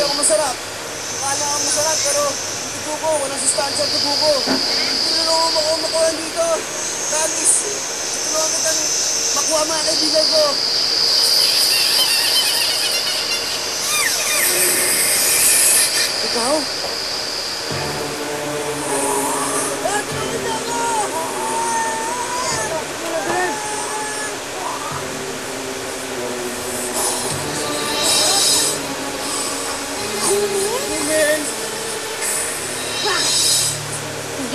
masarap. Akala ko masarap, pero yung tubo ko, walang sustansya ang tubo ko. Tinulungan mo ako makuha dito. Promise, tinulungan kitang makuha mga kaibigan ko. Ikaw?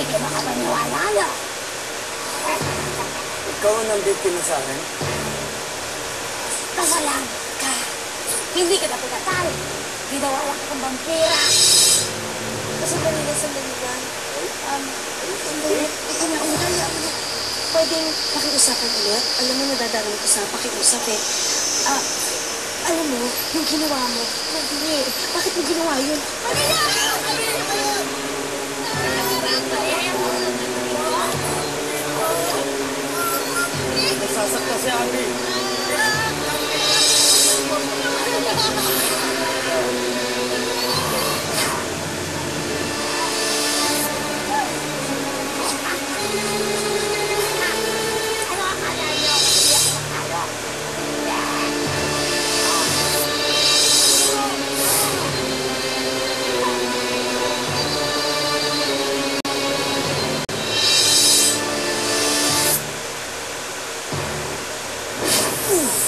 Hindi ka makapaniwala, no? Ikaw ang nambiktima sa akin? Kasalan ka. Hindi ka na pinatay. Ginawa lang kang vampira. Sandali lang, sandali lang. Um, sandali. Ikaw na. Kaya mo na. Pwedeng pakiusapan ulit. Alam mo, nadadalong ko sa pakiusap eh. Ah, alam mo, yung ginawa mo, mali. Bakit mo ginawa yun? Mali na! Zé Amigo. Ooh.